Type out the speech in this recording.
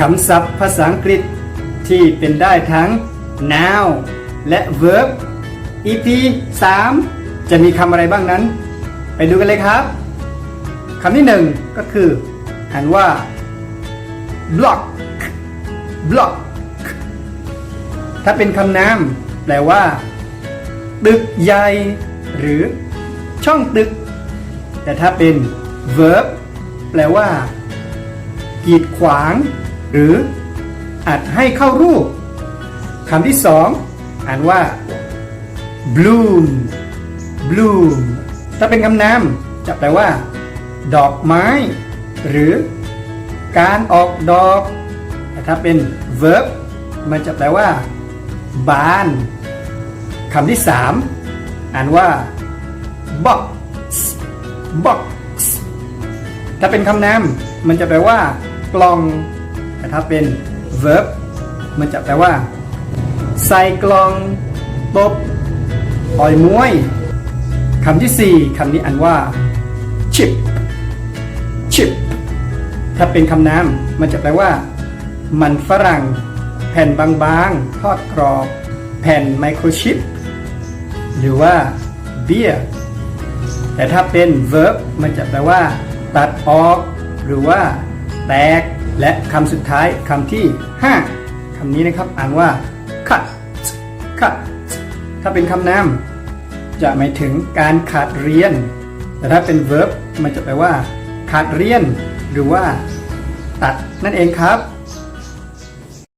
คำศัพท์ภาษาอังกฤษที่เป็นได้ทั้ง noun และ verb EP 3 จะมีคำอะไรบ้างนั้น ไปดูกันเลยครับคำที่หนึ่งก็คืออ่านว่า block block ถ้าเป็นคำนามแปลว่า ตึกใหญ่ หรือ ช่องตึก แต่ถ้าเป็น verb แปลว่า กีดขวาง หรืออาจให้เข้ารูปคำที่สองอ่านว่า bloom bloom ถ้าเป็นคำนามจะแปลว่า ดอกไม้ หรือ การออกดอก แต่ถ้าเป็น verb มันจะแปลว่า บานคำที่สามอ่านว่า box box ถ้าเป็นคำนามมันจะแปลว่า กล่อง แต่ถ้าเป็น verb มันจะแปลว่า ใส่กล่องตบต่อยมวยคำที่สี่คำนี้อ่านว่า chip chip ถ้าเป็นคำนามมันจะแปลว่า มันฝรั่ง แผ่นบางๆ ทอดกรอบ แผ่นไมโครชิป หรือว่าเบียร์แต่ถ้าเป็น verb มันจะแปลว่า ตัดออก หรือว่า แตก และคำสุดท้ายคำที่ 5คำนี้นะครับอ่านว่าขัดขัดถ้าเป็นคำนามจะหมายถึงการขาดเรียน แต่ถ้าเป็น verb มันจะแปลว่า ขาดเรียน หรือว่า ตัดนั่นเองครับ